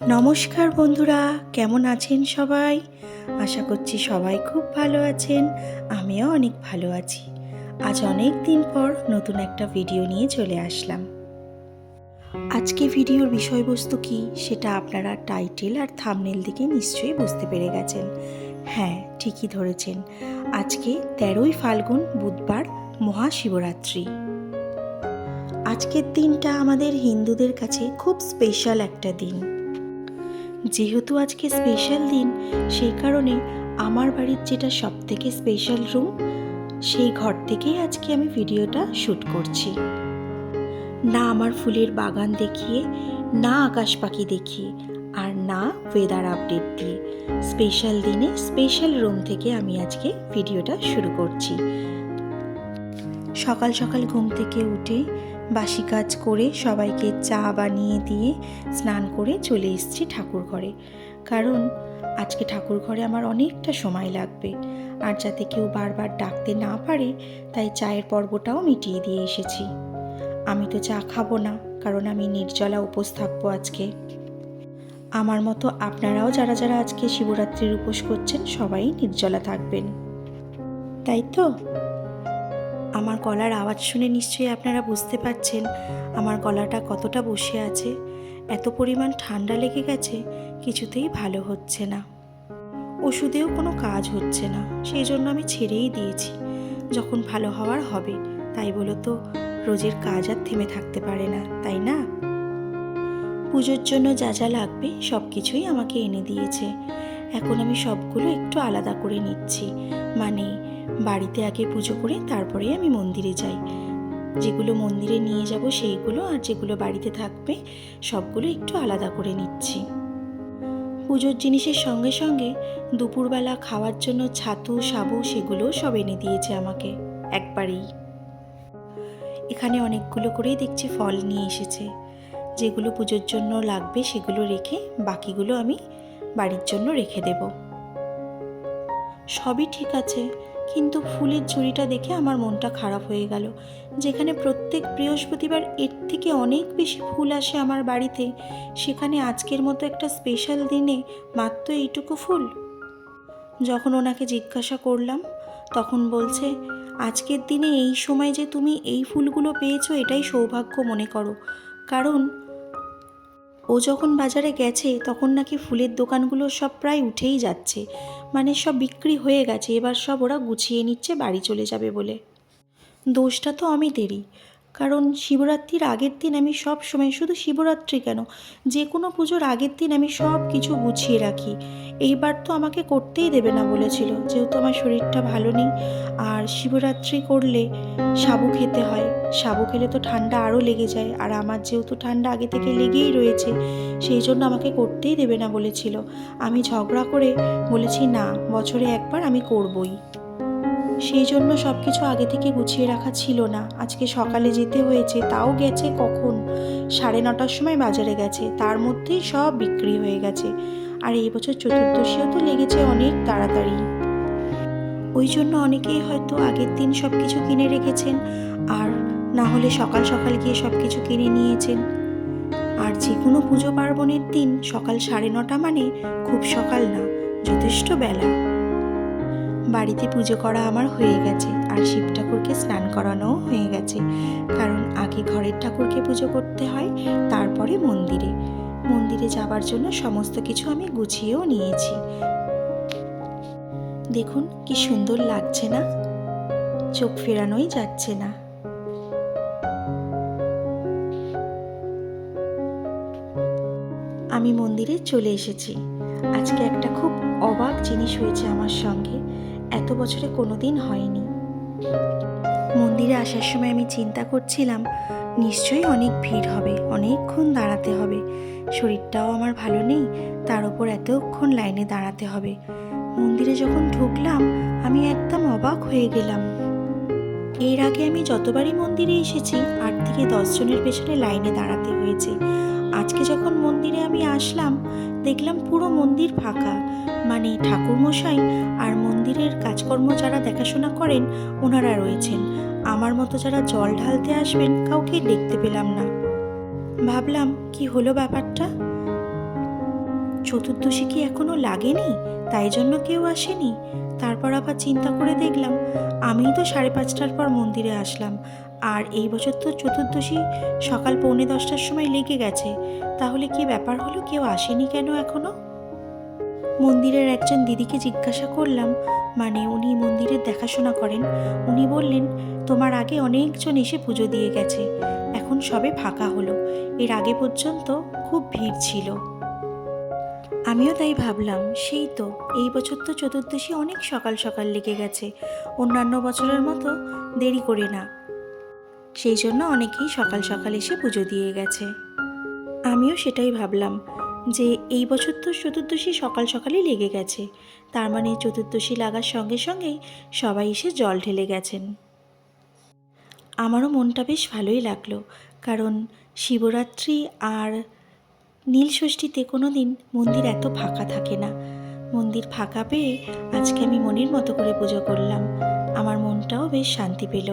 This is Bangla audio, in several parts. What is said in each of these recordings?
নমস্কার বন্ধুরা, কেমন আছেন সবাই? আশা করছি সবাই খুব ভালো আছেন, আমিও অনেক ভালো আছি। আজ অনেক দিন পর নতুন একটা ভিডিও নিয়ে চলে আসলাম। আজকে ভিডিওর বিষয়বস্তু কি, সেটা আপনারা টাইটেল আর থামনেল দিকে নিশ্চয়ই বুঝতে পেরে গেছেন। হ্যাঁ ঠিকই ধরেছেন। আজকে তেরোই ফাল্গুন, বুধবার, মহাশিবরাত্রি। আজকের দিনটা আমাদের হিন্দুদের কাছে খুব স্পেশাল একটা দিন। যেহেতু আজকে স্পেশাল দিন, সেই কারণে আমার বাড়ির যেটা সব থেকে স্পেশাল রুম সেই ঘর থেকেই আজকে আমি ভিডিওটা শ্যুট করছি। না আমার ফুলের বাগান দেখিয়ে, না আকাশ পাখি দেখিয়ে, আর না ওয়েদার আপডেট দিয়ে স্পেশাল দিনে স্পেশাল রুম থেকে আমি আজকে ভিডিওটা শুরু করছি। সকাল সকাল ঘুম থেকে উঠে বাসি কাজ করে সবাইকে চা বানিয়ে দিয়ে স্নান করে চলে এসেছি ঠাকুর ঘরে। কারণ আজকে ঠাকুর ঘরে আমার অনেকটা সময় লাগবে। আর যাতে কেউ বারবার ডাকতে না পারে, তাই চায়ের পর্বটাও মিটিয়ে দিয়ে এসেছি। আমি তো চা খাব না, কারণ আমি নির্জলা উপোস থাকব আজকে। আমার মতো আপনারাও যারা যারা আজকে শিবরাত্রির উপোস করছেন, সবাই নির্জলা থাকবেন। তাই তো? আমার গলার আওয়াজ শুনে নিশ্চয়ই আপনারা বুঝতে পারছেন আমার গলাটা কতটা বসে আছে। এত পরিমাণ ঠান্ডা লেগে গেছে, কিছুতেই ভালো হচ্ছে না। ওষুধেও কোনো কাজ হচ্ছে না, সেই জন্য আমি ছেড়েই দিয়েছি। যখন ভালো হওয়ার হবে, তাই বলো তো, রোজের কাজ আর থেমে থাকতে পারে না, তাই না? পুজোর জন্য যা যা লাগবে, সব কিছুই আমাকে এনে দিয়েছে। এখন আমি সবগুলো একটু আলাদা করে নিচ্ছি। মানে বাড়িতে আগে পুজো করে তারপরে আমি মন্দিরে যাই। যেগুলো মন্দিরে নিয়ে যাব সেইগুলো আর যেগুলো বাড়িতে থাকবে সবগুলো একটু আলাদা করে নিচ্ছি। পুজোর জিনিসের সঙ্গে সঙ্গে দুপুরবেলা খাওয়ার জন্য ছাতু, সাবু সেগুলো সব এনে দিয়েছে আমাকে একবারেই। এখানে অনেকগুলো করেই দেখছি ফল নিয়ে এসেছে। যেগুলো পুজোর জন্য লাগবে সেগুলো রেখে বাকিগুলো আমি বাড়ির জন্য রেখে দেব। সবই ঠিক আছে। কিন্তু ফুলের ঝুড়িটা দেখে আমার মনটা খারাপ হয়ে গেল। যেখানে প্রত্যেক বৃহস্পতিবার এর থেকে অনেক বেশি ফুল আসে আমার বাড়িতে, সেখানে আজকের মতো একটা স্পেশাল দিনে মাত্র এইটুকু ফুল। যখন ওনাকে জিজ্ঞাসা করলাম, তখন বলছে, আজকের দিনে এই সময় যে তুমি এই ফুলগুলো পেয়েছ, এটাই সৌভাগ্য মনে করো। কারণ ও যখন বাজারে গেছে, তখন নাকি ফুলের দোকানগুলো সব প্রায় উঠেই যাচ্ছে। মানে সব বিক্রি হয়ে গেছে, এবার সব ওরা গুছিয়ে নিচ্ছে, বাড়ি চলে যাবে বলে। দোষটা তো আমি দেরি। কারণ শিবরাত্রির আগের দিন আমি সব সময়, শুধু শিবরাত্রি কেন? যে কোনো পুজোর আগের দিন আমি সব কিছু গুছিয়ে রাখি। এইবার তো আমাকে করতেই দেবে না বলেছিল, যেহেতু আমার শরীরটা ভালো নেই। আর শিবরাত্রি করলে সাবু খেতে হয়। সাবু খেলে তো ঠান্ডা আরও লেগে যায়। আর আমার যেহেতু ঠান্ডা আগে থেকে লেগেই রয়েছে, সেই জন্য আমাকে করতেই দেবে না বলেছিল। আমি ঝগড়া করে বলেছি, না, বছরে একবার আমি করবই। সেই জন্য সব কিছু আগে থেকে গুছিয়ে রাখা ছিল না। আজকে সকালে যেতে হয়েছে, তাও গেছে কখন? সাড়ে নটার সময় বাজারে গেছে, তার মধ্যেই সব বিক্রি হয়ে গেছে। আর এই বছর চতুর্দশীও তো লেগেছে অনেক তাড়াতাড়ি। ওই জন্য অনেকেই হয়তো আগের দিন সব কিছু কিনে রেখেছেন, আর না হলে সকাল সকাল গিয়ে সব কিছু কিনে নিয়েছেন। আর যে কোনো পুজো পার্বণের দিন সকাল সাড়ে নটা মানে খুব সকাল না, যথেষ্ট বেলা। বাড়িতে পুজো করা আমার হয়ে গেছে। আর শিব ঠাকুরকে স্নান করানোও হয়ে গেছে। কারণ আগে ঘরের ঠাকুরকে পুজো করতে হয়, তারপরে মন্দিরে। মন্দিরে যাবার জন্য সমস্ত কিছু আমি গুছিয়েও নিয়েছি। দেখুন, কি সুন্দর লাগছে না? চোখ ফেরানোই যাচ্ছে না। আমি মন্দিরে চলে এসেছি। আজকে একটা খুব অবাক জিনিস হয়েছে আমার সঙ্গে। এত বছরে কোনোদিন হয়নি। মন্দিরে আসার সময় আমি চিন্তা করছিলাম, নিশ্চয়ই অনেক ভিড় হবে, অনেকক্ষণ দাঁড়াতে হবে। শরীরটাও আমার ভালো নেই, তার ওপর এতক্ষণ লাইনে দাঁড়াতে হবে। মন্দিরে যখন ঢুকলাম, আমি একদম অবাক হয়ে গেলাম। এর আগে আমি যতবারই মন্দিরে এসেছি আট থেকে দশজনের পেছনে লাইনে দাঁড়াতে হয়েছে। আজকে যখন মন্দিরে আমি আসলাম দেখলাম পুরো মন্দির ফাঁকা। মানে ঠাকুরমশাই আর মন্দিরের কাজকর্ম যারা দেখাশোনা করেন, ওনারা রয়েছেন। আমার মতো যারা জল ঢালতে আসবেন, কাউকে দেখতে পেলাম না। ভাবলাম, কি হলো ব্যাপারটা? চতুর্দশী কি এখনও লাগেনি? তাই জন্য কেউ আসেনি। তারপর আবার চিন্তা করে দেখলাম, আমিই তো সাড়ে পাঁচটার পর মন্দিরে আসলাম। আর এই বছর তো চতুর্দশী সকাল পৌনে দশটার সময় লেগে গেছে। তাহলে কি ব্যাপার হলো? কেউ আসেনি কেন এখনও? মন্দিরের একজন দিদিকে জিজ্ঞাসা করলাম মানে উনি মন্দিরের দেখাশোনা করেন। উনি বললেন, তোমার আগে অনেকজন এসে পুজো দিয়ে গেছে। এখন সবে ফাঁকা হলো। এর আগে পর্যন্ত খুব ভিড় ছিল। আমিও তাই ভাবলাম, সেই তো, এই বছর তো চতুর্দশী অনেক সকাল সকাল লেগে গেছে। অন্যান্য বছরের মতো দেরি করে না। সেই জন্য অনেকেই সকাল সকাল এসে পুজো দিয়ে গেছে। আমিও সেটাই ভাবলাম যে এই বছর তো চতুর্দশী সকাল সকালই লেগে গেছে। তার মানে চতুর্দশী লাগার সঙ্গে সঙ্গেই সবাই এসে জল ঢেলে গেছেন। আমারও মনটা বেশ ভালোই লাগল, কারণ শিবরাত্রি আর নীলষষ্ঠীতে কোনো দিন মন্দির এত ফাঁকা থাকে না। মন্দির ফাঁকা পেয়ে আজকে আমি মনের মতো করে পুজো করলাম। আমার মনটাও বেশ শান্তি পেল।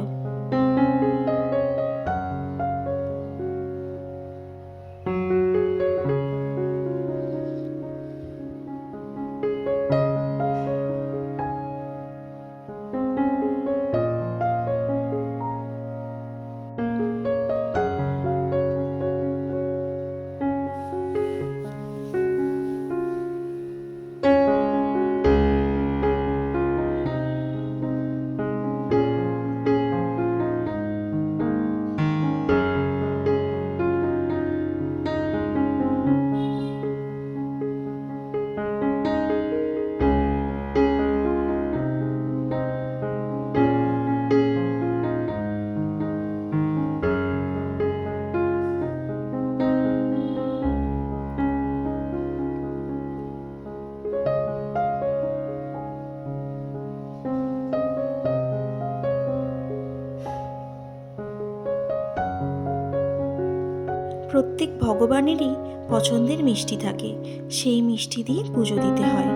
প্রত্যেক ভগবানেরই পছন্দের মিষ্টি থাকে। সেই মিষ্টি দিয়ে পুজো দিতে হয়।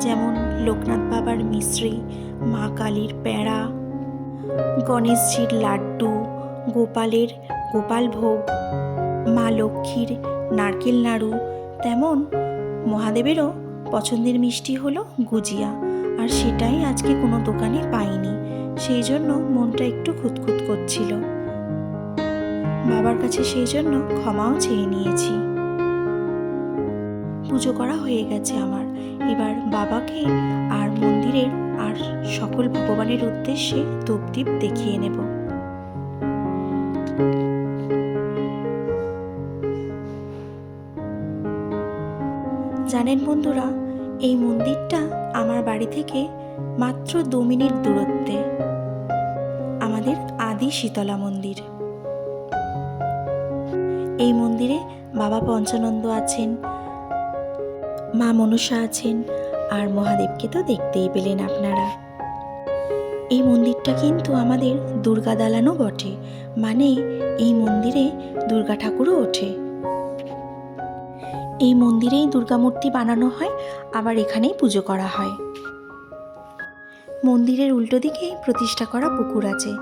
যেমন লোকনাথ বাবার মিশ্রি, মা কালীর প্যাড়া গণেশজির লাড্ডু, গোপালের গোপাল ভোগ, মা লক্ষ্মীর নারকেল নাড়ু, তেমন মহাদেবেরও পছন্দের মিষ্টি হলো গুজিয়া। আর সেটাই আজকে কোনো দোকানে পাইনি। সেই জন্য মনটা একটু খুঁতখুত করছিল। বাবার কাছে সেই জন্য ক্ষমাও চেয়ে নিয়েছি। পুজো করা হয়ে গেছে আমার। এবার বাবাকে আর মন্দিরের আর সকল ভগবানের উদ্দেশ্যে ধূপদীপ দেখিয়ে নেব। জানেন বন্ধুরা, এই মন্দিরটা আমার বাড়ি থেকে মাত্র দু মিনিট দূরত্বে। আমাদের আদি শীতলা মন্দির। এই মন্দিরে বাবা পঞ্চানন্দ আছেন, মা মনসা আছেন, আর মহাদেবকে তো দেখতেই পেলেন আপনারা। এই মন্দিরটা কিন্তু আমাদের দুর্গা দালানও বটে মানে এই মন্দিরে দুর্গা ঠাকুরও ওঠে। এই মন্দিরেই দুর্গা মূর্তি বানানো হয়, আবার এখানেই পুজো করা হয়। মন্দিরের উল্টো দিকে প্রতিষ্ঠা করা পুকুর আছে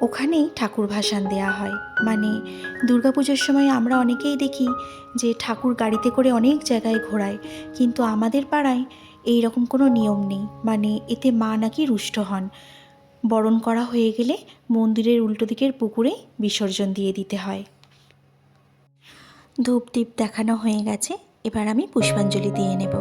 ওখানেই ঠাকুর ভাসান দেয়া হয়। মানে দুর্গাপুজোর সময় আমরা অনেকেই দেখি যে ঠাকুর গাড়িতে করে অনেক জায়গায় ঘোরায়, কিন্তু আমাদের পাড়ায় এই রকম কোনো নিয়ম নেই। মানে এতে মা নাকি রুষ্ট হন। বরণ করা হয়ে গেলে মন্দিরের উল্টো দিকের পুকুরে বিসর্জন দিয়ে দিতে হয়। ধূপদীপ দেখানো হয়ে গেছে। এবার আমি পুষ্পাঞ্জলি দিয়ে নেব।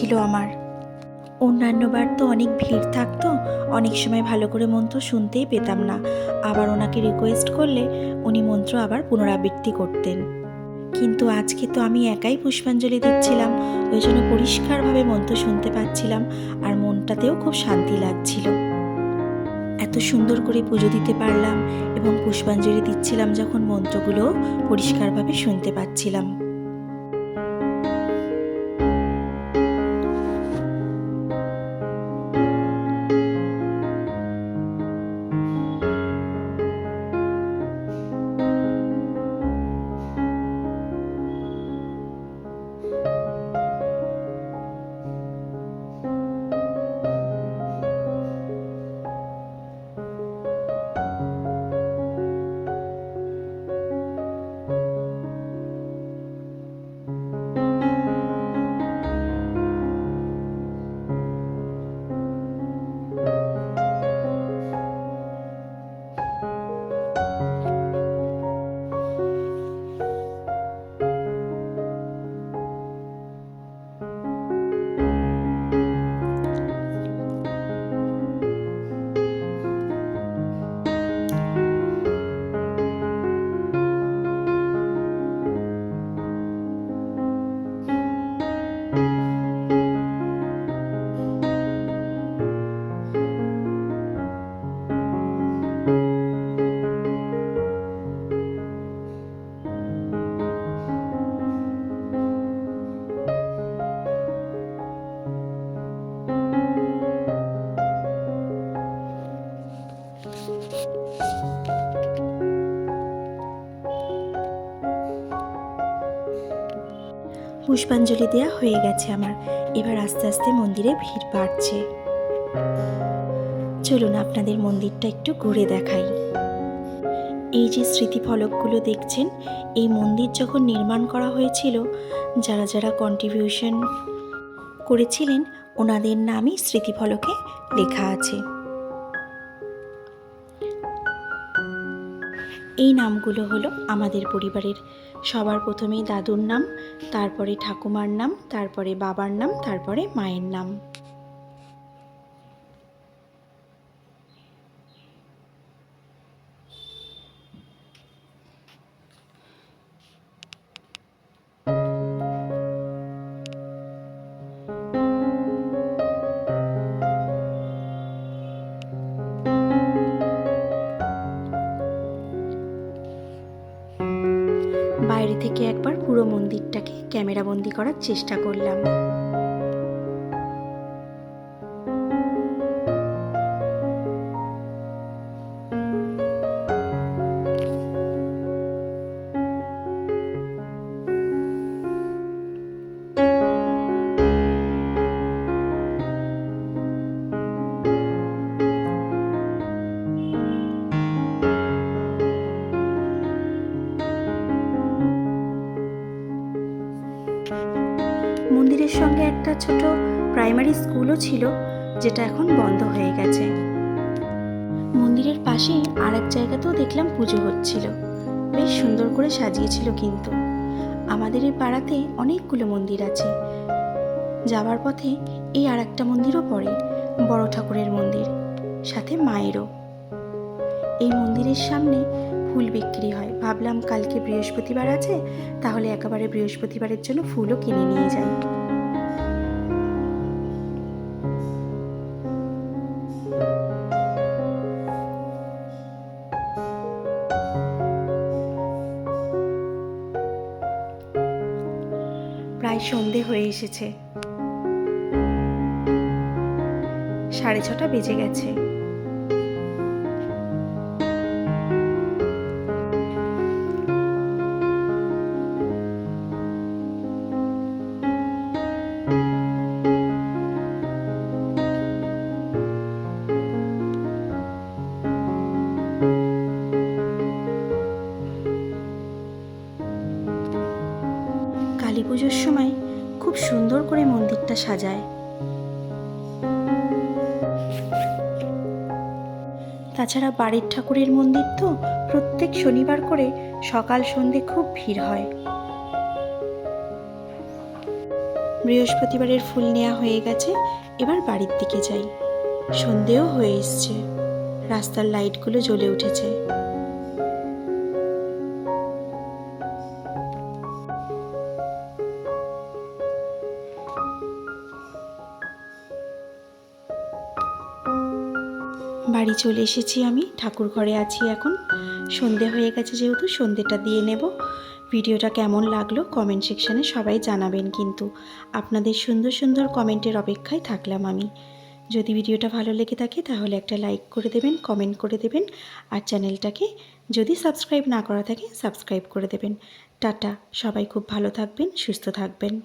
লাগছিল আমার। অন্যান্যবার তো অনেক ভিড় থাকতো, অনেক সময় ভালো করে মন্ত্র শুনতেই পেতাম না। আবার ওনাকে রিকোয়েস্ট করলে উনি মন্ত্র আবার পুনরাবৃত্তি করতেন। কিন্তু আজকে তো আমি একাই পুষ্পাঞ্জলি দিচ্ছিলাম, ওই জন্য পরিষ্কারভাবে মন্ত্র শুনতে পাচ্ছিলাম আর মনটাতেও খুব শান্তি লাগছিল। এত সুন্দর করে পুজো দিতে পারলাম এবং পুষ্পাঞ্জলি দিচ্ছিলাম যখন মন্ত্রগুলো পরিষ্কারভাবে শুনতে পাচ্ছিলাম। পুষ্পাঞ্জলি দেওয়া হয়ে গেছে আমার। এবার আস্তে আস্তে মন্দিরে ভিড় বাড়ছে। চলুন আপনাদের মন্দিরটা একটু ঘুরে দেখাই। এই যে স্মৃতিফলকগুলো দেখছেন, এই মন্দির যখন নির্মাণ করা হয়েছিল, যারা যারা কন্ট্রিবিউশন করেছিলেন, ওনাদের নামই স্মৃতিফলকে লেখা আছে। এই নামগুলো হলো আমাদের পরিবারের। সবার প্রথমেই দাদুর নাম, তারপরে ঠাকুমার নাম, তারপরে বাবার নাম, তারপরে মায়ের নাম। বাইরে থেকে একবার পুরো মন্দিরটাকে ক্যামেরাবন্দি করার চেষ্টা করলাম। মন্দিরের সঙ্গে একটা ছোট প্রাইমারি স্কুলও ছিল, যেটা এখন বন্ধ হয়ে গেছে। মন্দিরের পাশে আর এক জায়গাতেও দেখলাম পুজো হচ্ছিল। বেশ সুন্দর করে সাজিয়েছিল কিন্তু। আমাদের এই পাড়াতে অনেকগুলো মন্দির আছে। যাবার পথে এই আর একটা মন্দিরও পড়ে, বড় ঠাকুরের মন্দির, সাথে মায়েরও। এই মন্দিরের সামনে ফুল বিক্রি হয়। ভাবলাম কালকে বৃহস্পতিবার আছে, তাহলে একেবারে বৃহস্পতিবারের জন্য ফুলও কিনে নিয়ে যাই। এসেছে। সাড়ে ছটা বেজে গেছে। সাজায়। তাছাড়া বাড়ির ঠাকুরের মন্দির তো প্রত্যেক শনিবার করে সকাল সন্ধে খুব ভিড় হয়। বৃহস্পতিবারের ফুল নেওয়া হয়ে গেছে, এবার বাড়ির দিকে যাই। সন্ধেও হয়ে এসছে। রাস্তার লাইটগুলো জ্বলে উঠেছে। বাড়ি চলে এসেছি আমি। ঠাকুর ঘরে আছি এখন। সন্ধে হয়ে গেছে যেহেতু, সন্ধেটা দিয়ে নেব। ভিডিওটা কেমন লাগল কমেন্ট সেকশানে সবাই জানাবেন কিন্তু। আপনাদের সুন্দর সুন্দর কমেন্টের অপেক্ষায় থাকলাম আমি। যদি ভিডিওটা ভালো লেগে থাকে তাহলে একটা লাইক করে দেবেন, কমেন্ট করে দেবেন। আর চ্যানেলটাকে যদি সাবস্ক্রাইব না করা থাকে, সাবস্ক্রাইব করে দেবেন। টাটা, সবাই খুব ভালো থাকবেন, সুস্থ থাকবেন।